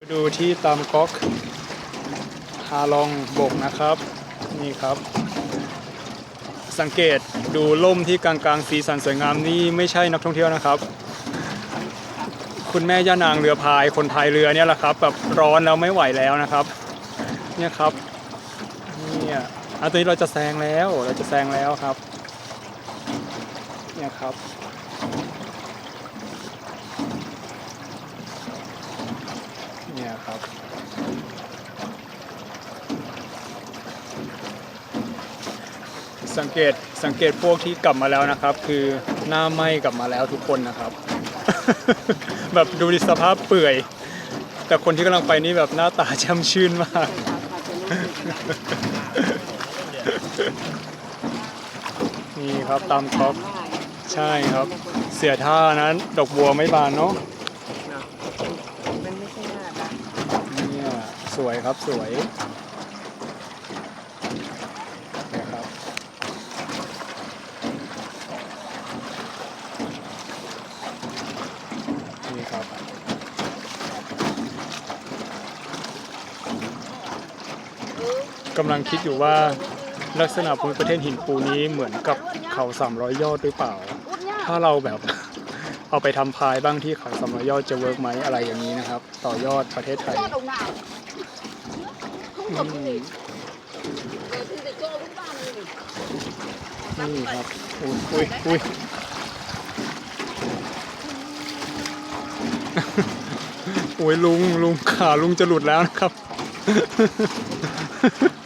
ดูที่ตามก๊อกฮาลองบกนะครับ นี่ครับ สังเกตดูล่มที่กลางๆสีสันสวยงามนี่ไม่ใช่นักท่องเที่ยวนะครับ คุณแม่ย่านางเรือพายคนพายเรือเนี่ยแหละครับแบบร้อนแล้วไม่ไหวแล้วนะครับ เนี่ยครับเนี่ยอันตัวนี้เราจะแซงแล้วเราจะแซงแล้วครับ เนี่ยครับ เนี่ยครับ สังเกตสังเกตพวกที่กลับมาแล้วนะครับ คือหน้าไหม้กลับมาแล้วทุกคนนะครับ แบบดูดิสภาพเปื่อย แต่คนที่กำลังไปนี่แบบหน้าตาแช่มชื่นมาก นี่ครับตามท็อปใช่ครับ เสียท่านั้น ดอกบัวไม่บานเนาะ มันไม่ใช่หน้าตา เนี่ย สวยครับสวยนะครับนี่ครับกำลังคิดอยู่ว่าลักษณะภูมิประเทศหินปูนี้เหมือนกับเขา300ยอดหรือเปล่า ถ้าเราแบบเอาไปทำพายบ้างที่เขา300ยอดจะเวิร์กไหมอะไรอย่างนี้นะครับ ต่อยอดประเทศไทย นี่ครับอุ้ยอุ้ยอุ้ยโอ้ยลุงลุงขาลุงจะหลุดแล้วนะครับ